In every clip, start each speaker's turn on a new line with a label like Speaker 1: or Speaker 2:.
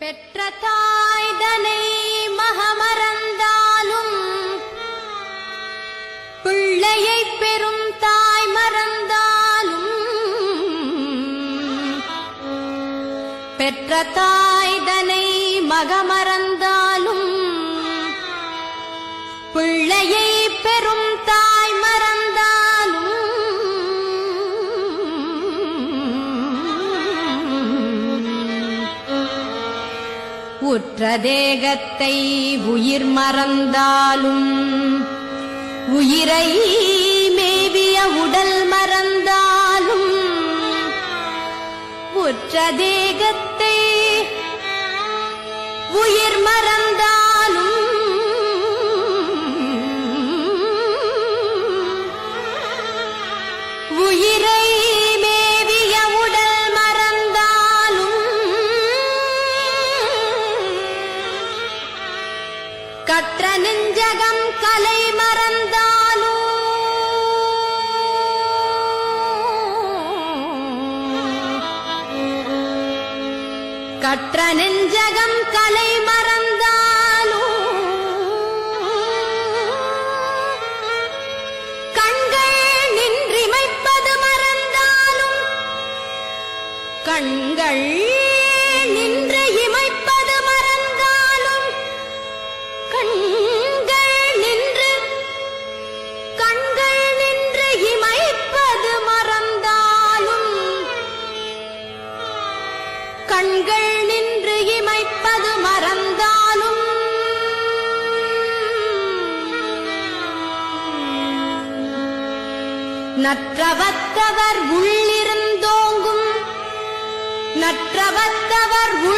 Speaker 1: பெற்ற தாய்தனை மகமறந்தாலும் பிள்ளையை பெறும் தாய் மறந்தாலும் பெற்ற தாய்தனை மகமறந்தாலும் உற்ற தேகத்தை உயிர் மறந்தாலும் உயிரை மேவிய உடல் மறந்தாலும் உற்ற தேகத்தை உயிர் மறந்தாலும் கற்ற நெஞ்சகம் கலை மறந்தாலும் கற்ற நெஞ்சகம் கலை மறந்தாலும் கண்கள் நின்றிமைப்பது மறந்தாலும் கண்கள் இமைப்பது மறந்தாலும் கண்கள் நின்று இமைப்பது மறந்தாலும் நற்றவத்தவர் உள்ளிருந்தோங்கும் நற்றவத்தவர் உள்ளிருந்தோங்கும்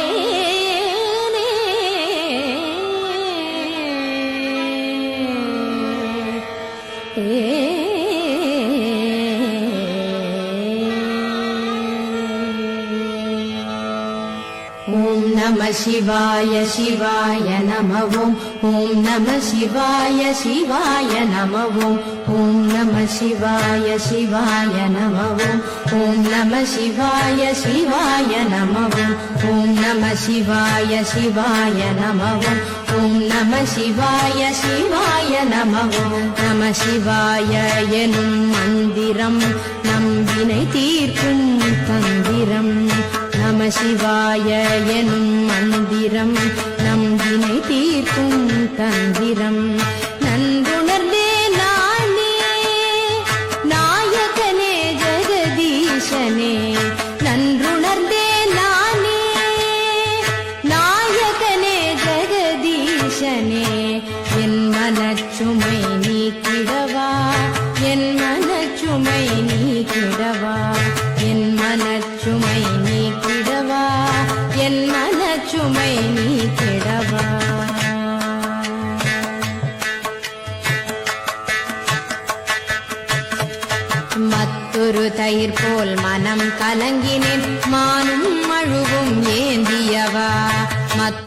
Speaker 1: நம சிவாய சிவாய நமவோம். ஓம் நம சிவாய சிவாய நமவோம். ஓம் நம சிவாய சிவாய நமவோம். ஓம் நம சிவாய சிவாய நமவோம். ஓம் நம சிவாய சிவாய நமவோம். ஓம் நம சிவாய சிவாய நமவோம். நம சிவாய எனும் மந்திரம் நம்பினை தீர்க்கும் தந்திரம் நம சிவாய எனும் மந்திரம். நம் வினை தீர்க்கும் தந்திரம். நன்றுணர்ந்தே நானே நாயகனே ஜெகதீசனே நன்றுணர்ந்தே நானே நாயகனே ஜெகதீசனே என் மனச்சுமை நீ கிடவா என் மனச்சுமை நீ கிடவா என் மனச்சுமை மற்றொரு தயிர் போல் மனம் கலங்கினேன். மானும் அழுவும் ஏந்தியவா? மத்